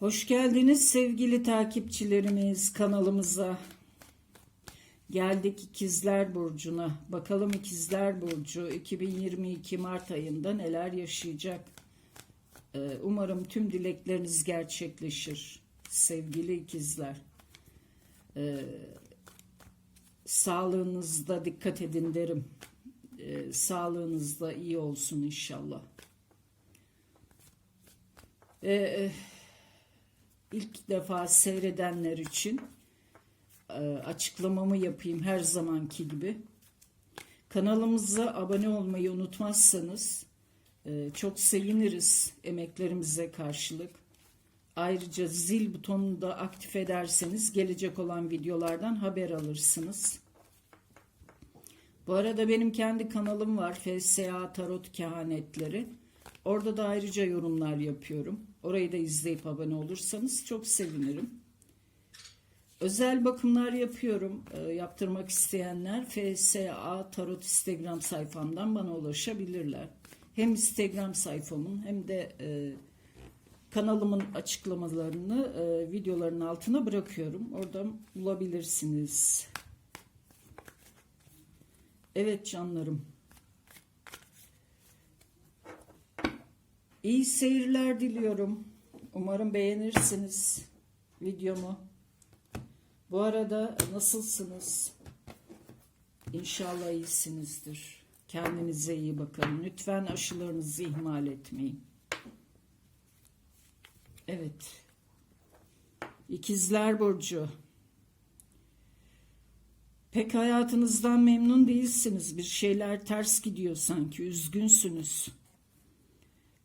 Hoş geldiniz sevgili takipçilerimiz kanalımıza. Geldik İkizler Burcu'na. Bakalım İkizler Burcu 2022 Mart ayında neler yaşayacak. Ee, Umarım tüm dilekleriniz gerçekleşir sevgili ikizler. Ee, Sağlığınızda dikkat edin derim. Ee, Sağlığınızda iyi olsun inşallah. Ee, ilk defa seyredenler için e, açıklamamı yapayım her zamanki gibi. Kanalımıza abone olmayı unutmazsanız e, çok seviniriz emeklerimize karşılık. Ayrıca zil butonunu da aktif ederseniz gelecek olan videolardan haber alırsınız. Bu arada benim kendi kanalım var FSA Tarot Kehanetleri. Orada da ayrıca yorumlar yapıyorum. Orayı da izleyip abone olursanız çok sevinirim. Özel bakımlar yapıyorum. E, yaptırmak isteyenler FSA Tarot Instagram sayfamdan bana ulaşabilirler. Hem Instagram sayfamın hem de e, kanalımın açıklamalarını e, videoların altına bırakıyorum. Oradan bulabilirsiniz. Evet canlarım. İyi seyirler diliyorum. Umarım beğenirsiniz videomu. Bu arada nasılsınız? İnşallah iyisinizdir. Kendinize iyi bakın. Lütfen aşılarınızı ihmal etmeyin. Evet. İkizler Burcu. Pek hayatınızdan memnun değilsiniz. Bir şeyler ters gidiyor sanki. Üzgünsünüz.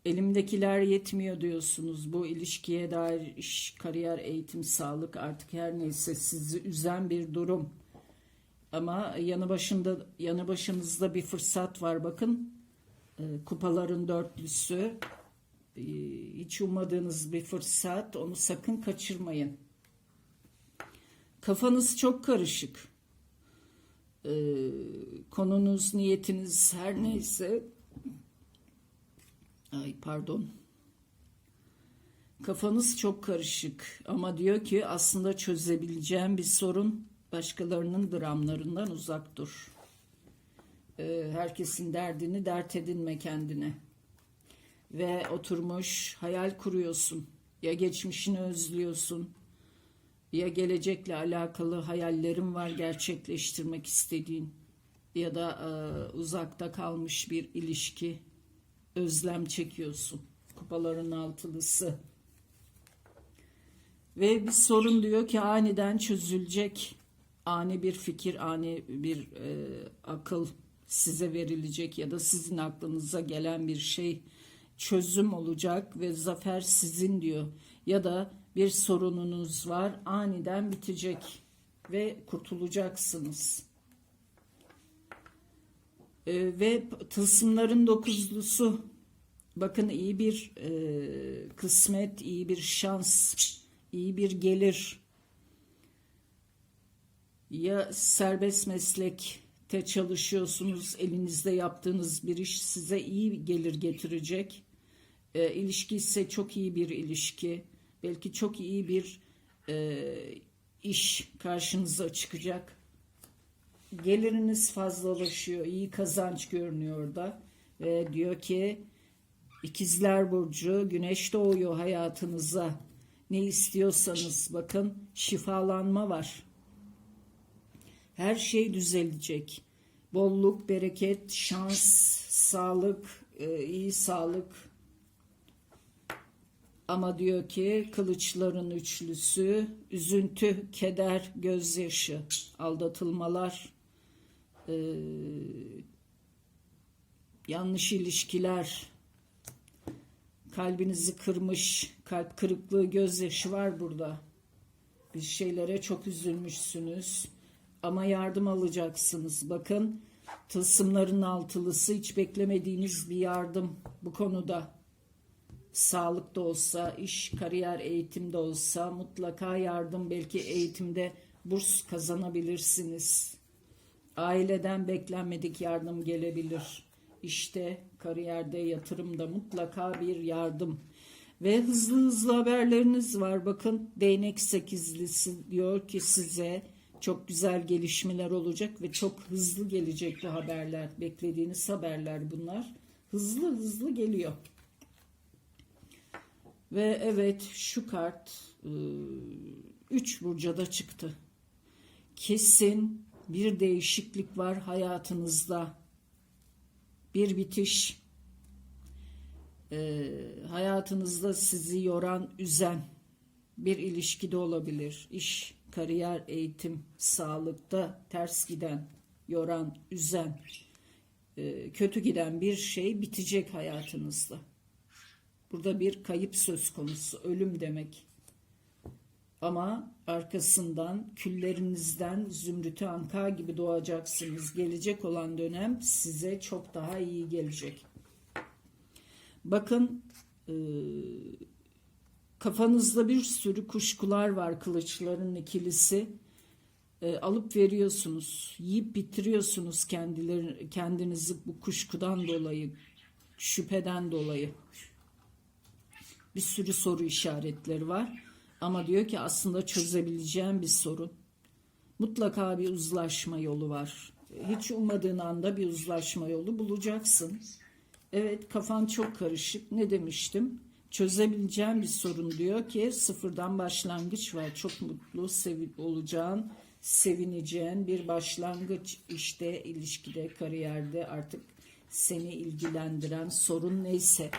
Elimdekiler yetmiyor diyorsunuz. Bu ilişkiye dair iş, kariyer, eğitim, sağlık artık her neyse sizi üzen bir durum. Ama yanı başında yanı başınızda bir fırsat var bakın. Ee, Kupaların dörtlüsü. Ee, Hiç ummadığınız bir fırsat. Onu sakın kaçırmayın. Kafanız çok karışık. Ee, konunuz, niyetiniz her neyse Ay pardon. Kafanız çok karışık ama diyor ki aslında çözebileceğim bir sorun başkalarının dramlarından uzak dur. Ee, herkesin derdini dert edinme kendine. Ve oturmuş hayal kuruyorsun. Ya geçmişini özlüyorsun. Ya gelecekle alakalı hayallerin var gerçekleştirmek istediğin. Ya da e, uzakta kalmış bir ilişki özlem çekiyorsun. Kupaların altılısı. Ve bir sorun diyor ki aniden çözülecek. Ani bir fikir, ani bir e, akıl size verilecek ya da sizin aklınıza gelen bir şey çözüm olacak ve zafer sizin diyor. Ya da bir sorununuz var aniden bitecek ve kurtulacaksınız. Ee, ve tılsımların dokuzlusu. Bakın iyi bir e, kısmet, iyi bir şans, iyi bir gelir. Ya serbest meslekte çalışıyorsunuz, elinizde yaptığınız bir iş size iyi gelir getirecek. E, ilişki ise çok iyi bir ilişki, belki çok iyi bir e, iş karşınıza çıkacak geliriniz fazlalaşıyor, iyi kazanç görünüyor da ve diyor ki ikizler burcu güneş doğuyor hayatınıza. Ne istiyorsanız bakın şifalanma var. Her şey düzelecek. Bolluk, bereket, şans, sağlık, e, iyi sağlık. Ama diyor ki kılıçların üçlüsü, üzüntü, keder, gözyaşı, aldatılmalar, e, yanlış ilişkiler, kalbinizi kırmış, kalp kırıklığı, gözyaşı var burada. Bir şeylere çok üzülmüşsünüz ama yardım alacaksınız. Bakın tılsımların altılısı hiç beklemediğiniz bir yardım bu konuda. Sağlık da olsa, iş, kariyer, eğitim de olsa mutlaka yardım belki eğitimde burs kazanabilirsiniz. Aileden beklenmedik yardım gelebilir. İşte kariyerde, yatırımda mutlaka bir yardım. Ve hızlı hızlı haberleriniz var. Bakın değnek sekizlisi diyor ki size çok güzel gelişmeler olacak ve çok hızlı gelecek bu haberler. Beklediğiniz haberler bunlar. Hızlı hızlı geliyor. Ve evet şu kart 3 burcada çıktı. Kesin bir değişiklik var hayatınızda. Bir bitiş. Ee, hayatınızda sizi yoran, üzen bir ilişkide olabilir. İş, kariyer, eğitim, sağlıkta ters giden, yoran, üzen, e, kötü giden bir şey bitecek hayatınızda. Burada bir kayıp söz konusu, ölüm demek. Ama arkasından küllerinizden zümrütü anka gibi doğacaksınız. Gelecek olan dönem size çok daha iyi gelecek. Bakın e, kafanızda bir sürü kuşkular var kılıçların ikilisi. E, alıp veriyorsunuz, yiyip bitiriyorsunuz kendileri, kendinizi bu kuşkudan dolayı, şüpheden dolayı. Bir sürü soru işaretleri var. Ama diyor ki aslında çözebileceğim bir sorun. Mutlaka bir uzlaşma yolu var. Hiç ummadığın anda bir uzlaşma yolu bulacaksın. Evet kafan çok karışık. Ne demiştim? Çözebileceğim bir sorun diyor ki sıfırdan başlangıç var. Çok mutlu sevi olacağın, sevineceğin bir başlangıç işte ilişkide, kariyerde artık seni ilgilendiren sorun neyse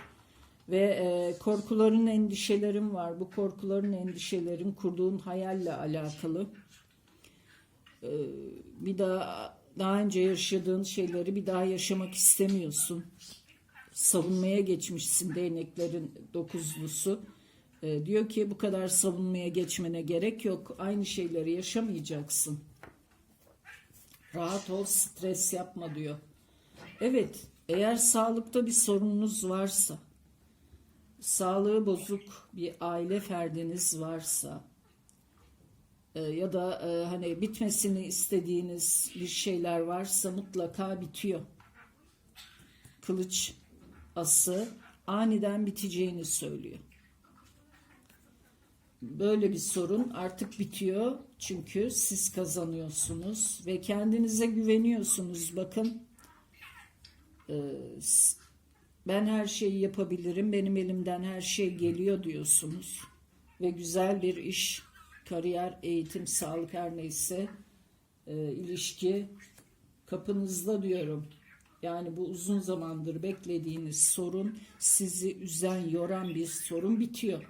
ve e, korkuların, endişelerin var. Bu korkuların, endişelerin kurduğun hayalle alakalı. E, bir daha daha önce yaşadığın şeyleri bir daha yaşamak istemiyorsun. Savunmaya geçmişsin değneklerin dokuzlusu. E, diyor ki bu kadar savunmaya geçmene gerek yok. Aynı şeyleri yaşamayacaksın. Rahat ol, stres yapma diyor. Evet, eğer sağlıkta bir sorununuz varsa, sağlığı bozuk bir aile ferdiniz varsa e, ya da e, hani bitmesini istediğiniz bir şeyler varsa mutlaka bitiyor. Kılıç ası aniden biteceğini söylüyor. Böyle bir sorun artık bitiyor çünkü siz kazanıyorsunuz ve kendinize güveniyorsunuz. Bakın e, ben her şeyi yapabilirim, benim elimden her şey geliyor diyorsunuz. Ve güzel bir iş, kariyer, eğitim, sağlık her neyse e, ilişki kapınızda diyorum. Yani bu uzun zamandır beklediğiniz sorun, sizi üzen, yoran bir sorun bitiyor.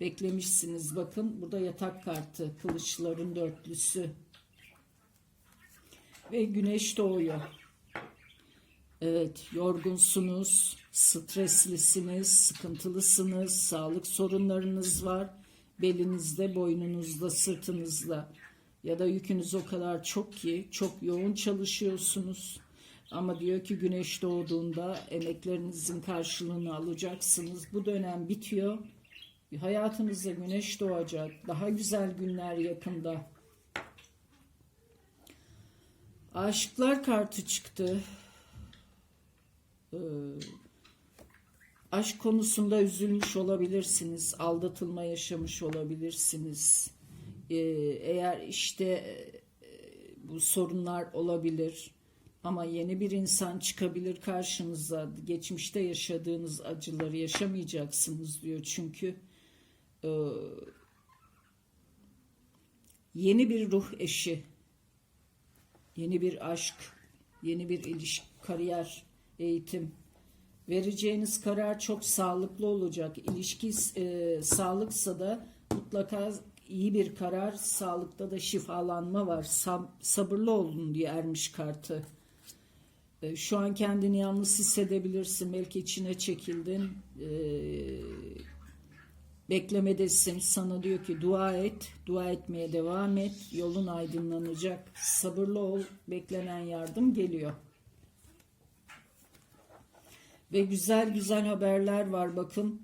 Beklemişsiniz bakın burada yatak kartı, kılıçların dörtlüsü ve güneş doğuyor. Evet, yorgunsunuz, streslisiniz, sıkıntılısınız, sağlık sorunlarınız var. Belinizde, boynunuzda, sırtınızda ya da yükünüz o kadar çok ki çok yoğun çalışıyorsunuz. Ama diyor ki güneş doğduğunda emeklerinizin karşılığını alacaksınız. Bu dönem bitiyor. Hayatınızda güneş doğacak. Daha güzel günler yakında. Aşıklar kartı çıktı e, aşk konusunda üzülmüş olabilirsiniz, aldatılma yaşamış olabilirsiniz. E, eğer işte e, bu sorunlar olabilir ama yeni bir insan çıkabilir karşınıza. Geçmişte yaşadığınız acıları yaşamayacaksınız diyor çünkü e, yeni bir ruh eşi, yeni bir aşk, yeni bir ilişki, kariyer eğitim. Vereceğiniz karar çok sağlıklı olacak. İlişki e, sağlıksa da mutlaka iyi bir karar, sağlıkta da şifalanma var. Sab sabırlı olun diye ermiş kartı. E, şu an kendini yalnız hissedebilirsin. Belki içine çekildin. E, beklemedesin. Sana diyor ki dua et. Dua etmeye devam et. Yolun aydınlanacak. Sabırlı ol. Beklenen yardım geliyor. Ve güzel güzel haberler var bakın.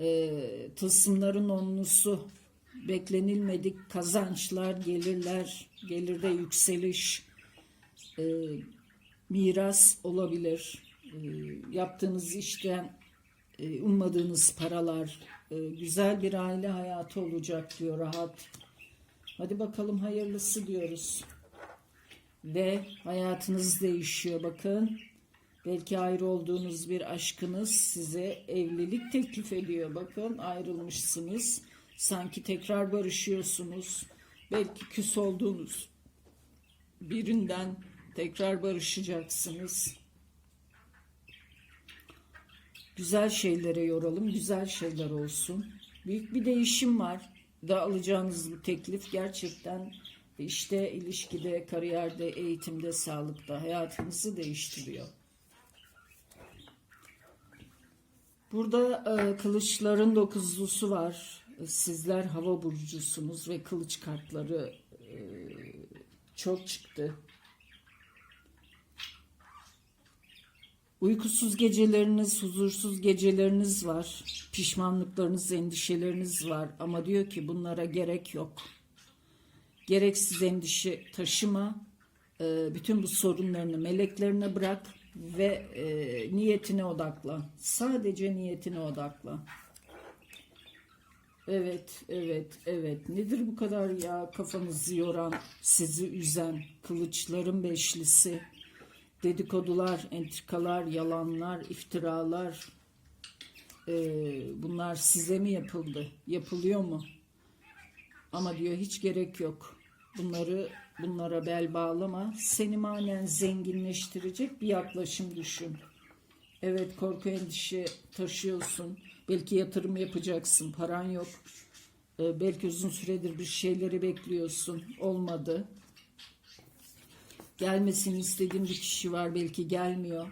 E, tılsımların onlusu beklenilmedik kazançlar, gelirler, gelirde yükseliş, e, miras olabilir. E, yaptığınız işten e, ummadığınız paralar, e, güzel bir aile hayatı olacak diyor rahat. Hadi bakalım hayırlısı diyoruz. Ve hayatınız değişiyor bakın. Belki ayrı olduğunuz bir aşkınız size evlilik teklif ediyor. Bakın ayrılmışsınız. Sanki tekrar barışıyorsunuz. Belki küs olduğunuz birinden tekrar barışacaksınız. Güzel şeylere yoralım, güzel şeyler olsun. Büyük bir değişim var. Da alacağınız bu teklif gerçekten işte ilişkide, kariyerde, eğitimde, sağlıkta hayatınızı değiştiriyor. Burada e, kılıçların dokuzlusu var. Sizler hava burcusunuz ve kılıç kartları e, çok çıktı. Uykusuz geceleriniz, huzursuz geceleriniz var. Pişmanlıklarınız, endişeleriniz var. Ama diyor ki bunlara gerek yok. Gereksiz endişe taşıma. E, bütün bu sorunlarını meleklerine bırak ve e, niyetine odaklan. Sadece niyetine odaklan. Evet, evet, evet. Nedir bu kadar ya kafanızı yoran, sizi üzen, kılıçların beşlisi, dedikodular, entrikalar, yalanlar, iftiralar. Ee, bunlar size mi yapıldı? Yapılıyor mu? Ama diyor hiç gerek yok. Bunları bunlara bel bağlama. Seni manen zenginleştirecek bir yaklaşım düşün. Evet korku endişe taşıyorsun. Belki yatırım yapacaksın. Paran yok. Ee, belki uzun süredir bir şeyleri bekliyorsun. Olmadı. Gelmesini istediğin bir kişi var. Belki gelmiyor.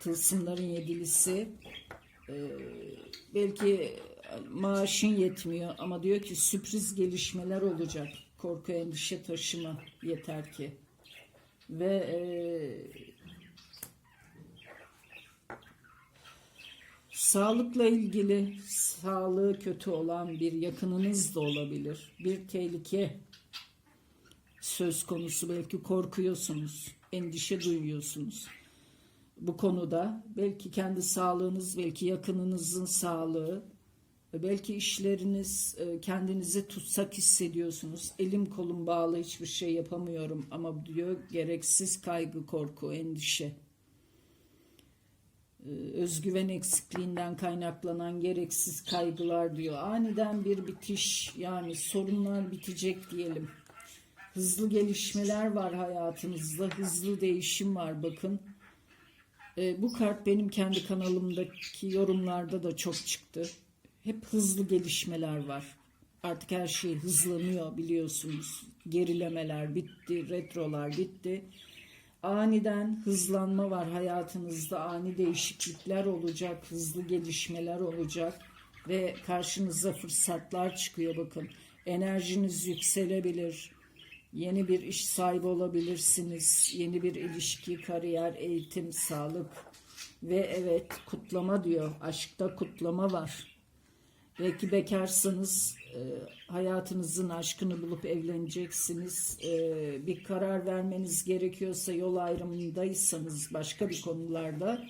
Tılsımların yedilisi. Ee, belki maaşın yetmiyor ama diyor ki sürpriz gelişmeler olacak. Korku endişe taşıma yeter ki. Ve e, Sağlıkla ilgili sağlığı kötü olan bir yakınınız da olabilir. Bir tehlike söz konusu belki korkuyorsunuz, endişe duyuyorsunuz. Bu konuda belki kendi sağlığınız, belki yakınınızın sağlığı, belki işleriniz e, kendinizi tutsak hissediyorsunuz. Elim kolum bağlı hiçbir şey yapamıyorum ama diyor gereksiz kaygı, korku, endişe e, özgüven eksikliğinden kaynaklanan gereksiz kaygılar diyor. Aniden bir bitiş yani sorunlar bitecek diyelim. Hızlı gelişmeler var hayatınızda. Hızlı değişim var bakın. E, bu kart benim kendi kanalımdaki yorumlarda da çok çıktı. Hep hızlı gelişmeler var. Artık her şey hızlanıyor biliyorsunuz. Gerilemeler bitti, retrolar bitti. Aniden hızlanma var hayatınızda. Ani değişiklikler olacak hızlı gelişmeler olacak ve karşınıza fırsatlar çıkıyor bakın. Enerjiniz yükselebilir. Yeni bir iş sahibi olabilirsiniz. Yeni bir ilişki kariyer eğitim sağlık ve evet kutlama diyor. Aşkta kutlama var Belki bekarsanız e, hayatınızın aşkını bulup evleneceksiniz. E, bir karar vermeniz gerekiyorsa yol ayrımındaysanız başka bir konularda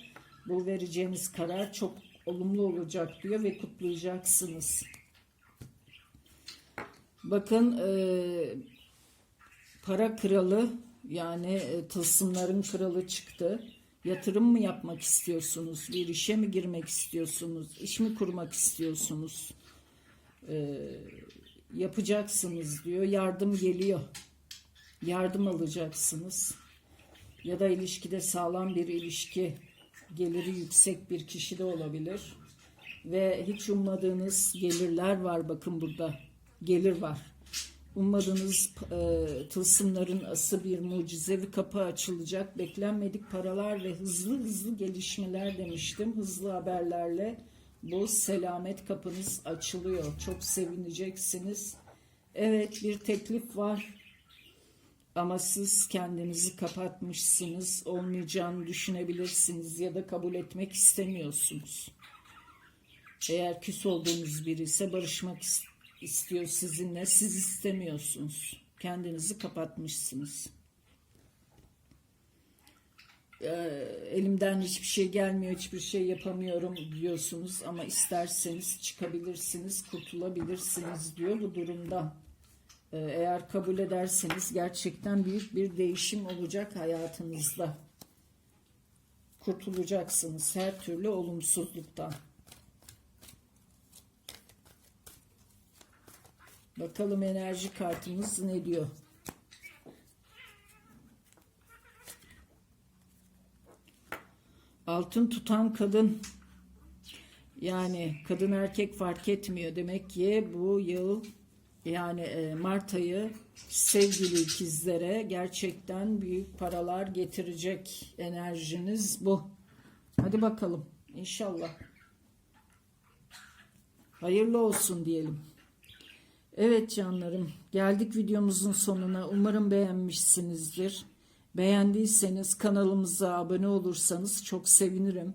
bu vereceğiniz karar çok olumlu olacak diyor ve kutlayacaksınız. Bakın e, para kralı yani e, tılsımların kralı çıktı. Yatırım mı yapmak istiyorsunuz? Bir işe mi girmek istiyorsunuz? İş mi kurmak istiyorsunuz? Ee, yapacaksınız diyor. Yardım geliyor. Yardım alacaksınız. Ya da ilişkide sağlam bir ilişki, geliri yüksek bir kişi de olabilir. Ve hiç ummadığınız gelirler var bakın burada. Gelir var Ummadığınız e, tılsımların ası bir mucizevi kapı açılacak. Beklenmedik paralar ve hızlı hızlı gelişmeler demiştim. Hızlı haberlerle bu selamet kapınız açılıyor. Çok sevineceksiniz. Evet bir teklif var. Ama siz kendinizi kapatmışsınız. Olmayacağını düşünebilirsiniz ya da kabul etmek istemiyorsunuz. Eğer küs olduğunuz biri ise barışmak istiyorsunuz istiyor sizinle. Siz istemiyorsunuz. Kendinizi kapatmışsınız. e, elimden hiçbir şey gelmiyor, hiçbir şey yapamıyorum diyorsunuz ama isterseniz çıkabilirsiniz, kurtulabilirsiniz diyor bu durumda. E, eğer kabul ederseniz gerçekten büyük bir değişim olacak hayatınızda. Kurtulacaksınız her türlü olumsuzluktan. Bakalım enerji kartımız ne diyor? Altın tutan kadın yani kadın erkek fark etmiyor. Demek ki bu yıl yani e, Mart ayı sevgili ikizlere gerçekten büyük paralar getirecek enerjiniz bu. Hadi bakalım inşallah. Hayırlı olsun diyelim. Evet canlarım geldik videomuzun sonuna. Umarım beğenmişsinizdir. Beğendiyseniz kanalımıza abone olursanız çok sevinirim.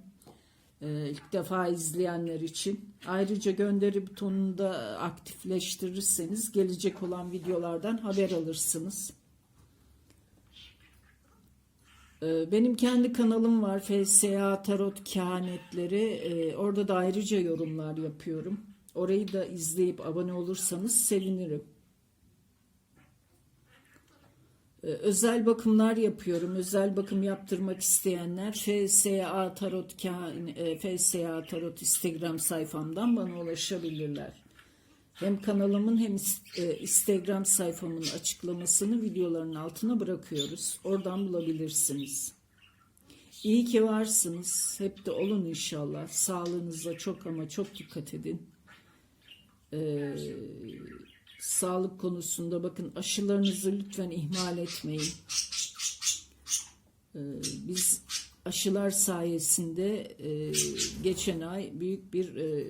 Ee, ilk defa izleyenler için. Ayrıca gönderi butonunu da aktifleştirirseniz gelecek olan videolardan haber alırsınız. Ee, Benim kendi kanalım var FSA Tarot Kehanetleri. Ee, Orada da ayrıca yorumlar yapıyorum. Orayı da izleyip abone olursanız sevinirim. Ee, Özel bakımlar yapıyorum. Özel bakım yaptırmak isteyenler FSA Tarot e, FSA Tarot Instagram sayfamdan bana ulaşabilirler. Hem kanalımın hem e, Instagram sayfamın açıklamasını videoların altına bırakıyoruz. Oradan bulabilirsiniz. İyi ki varsınız. Hep de olun inşallah. Sağlığınıza çok ama çok dikkat edin. Ee, sağlık konusunda bakın aşılarınızı lütfen ihmal etmeyin. Ee, biz aşılar sayesinde e, geçen ay büyük bir e,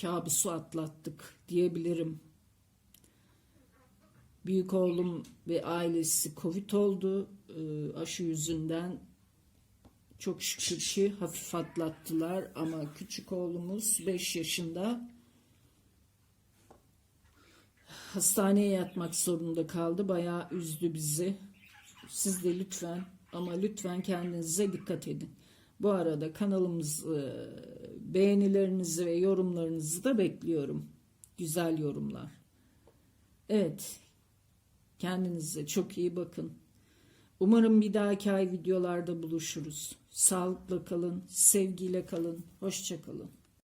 kabusu atlattık diyebilirim. Büyük oğlum ve ailesi Covid oldu. Ee, aşı yüzünden çok şükür ki hafif atlattılar ama küçük oğlumuz 5 yaşında hastaneye yatmak zorunda kaldı. Bayağı üzdü bizi. Siz de lütfen ama lütfen kendinize dikkat edin. Bu arada kanalımız e, beğenilerinizi ve yorumlarınızı da bekliyorum. Güzel yorumlar. Evet. Kendinize çok iyi bakın. Umarım bir dahaki ay videolarda buluşuruz. Sağlıkla kalın, sevgiyle kalın, hoşça kalın.